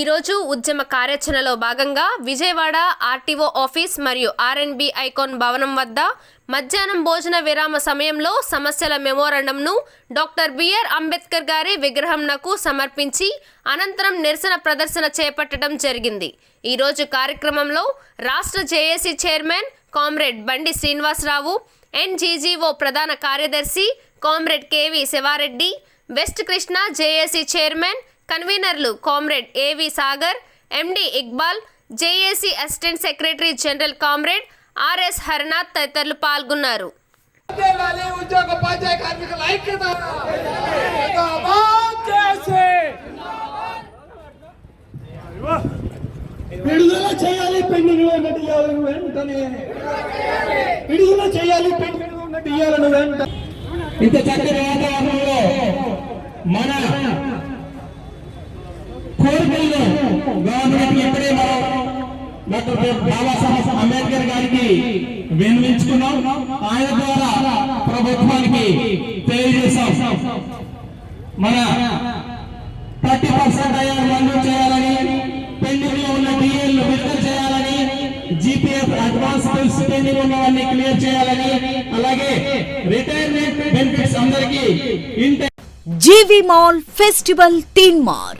ఈరోజు ఉద్యమ కార్యాచరణలో భాగంగా విజయవాడ ఆర్టీఓ ఆఫీస్ మరియు ఆర్ఎన్బి ఐకాన్ భవనం వద్ద మధ్యాహ్నం భోజన విరామ సమయంలో సమస్యల మెమోరాండంను డాక్టర్ బిఆర్ అంబేద్కర్ గారి విగ్రహంనకు సమర్పించి అనంతరం నిరసన ప్రదర్శన చేపట్టడం జరిగింది. ఈరోజు కార్యక్రమంలో రాష్ట్ర జేఏసీ చైర్మన్ కామ్రేడ్ బండి శ్రీనివాసరావు ఎన్జీజీఓ ప్రధాన కార్యదర్శి comrade KV Sivareddy west Krishna JAC chairman కన్వీనర్లు comrade AV Sagar MD Iqbal JAC assistant secretary general comrade RS Harinath తదితరులు పాల్గొన్నారు. జిల్లాలో ఉద్యోగ ఉపాధ్యాయ కార్మికుల ఐక్యత. జిందాబాద్ చేసి విడుదల చేయాలి పెండింగ్లో ఉన్న డియాలను వెంటనే. విడుదల చేయాలి పెండింగ్లో ఉన్న డియాలను వెంటనే. ఇంత చక్కని వాతావరణంలో గవర్నమెంట్ ఇప్పుడే మనం డాక్టర్ బాబాసాహెబ్ అంబేద్కర్ గారికి విన్నవించుకున్నాం. ఆయన ద్వారా ప్రభుత్వానికి తెలియజేశాం. మన థర్టీ పర్సెంట్ అయ్యారు మంజూరు చేయాలని పెండింగ్లో ఉన్న డిఎల్ విడుదల చేయాలని జీపీఎఫ్ అడ్వాన్స్ బిల్స్ పెండింగ్ ఉన్నవన్నీ క్లియర్ చేయాలని అలాగే రిటైర్మెంట్ బెనిఫిట్స్ అందరికీ జీవి మాల్ ఫెస్టివల్ తీన్ మార్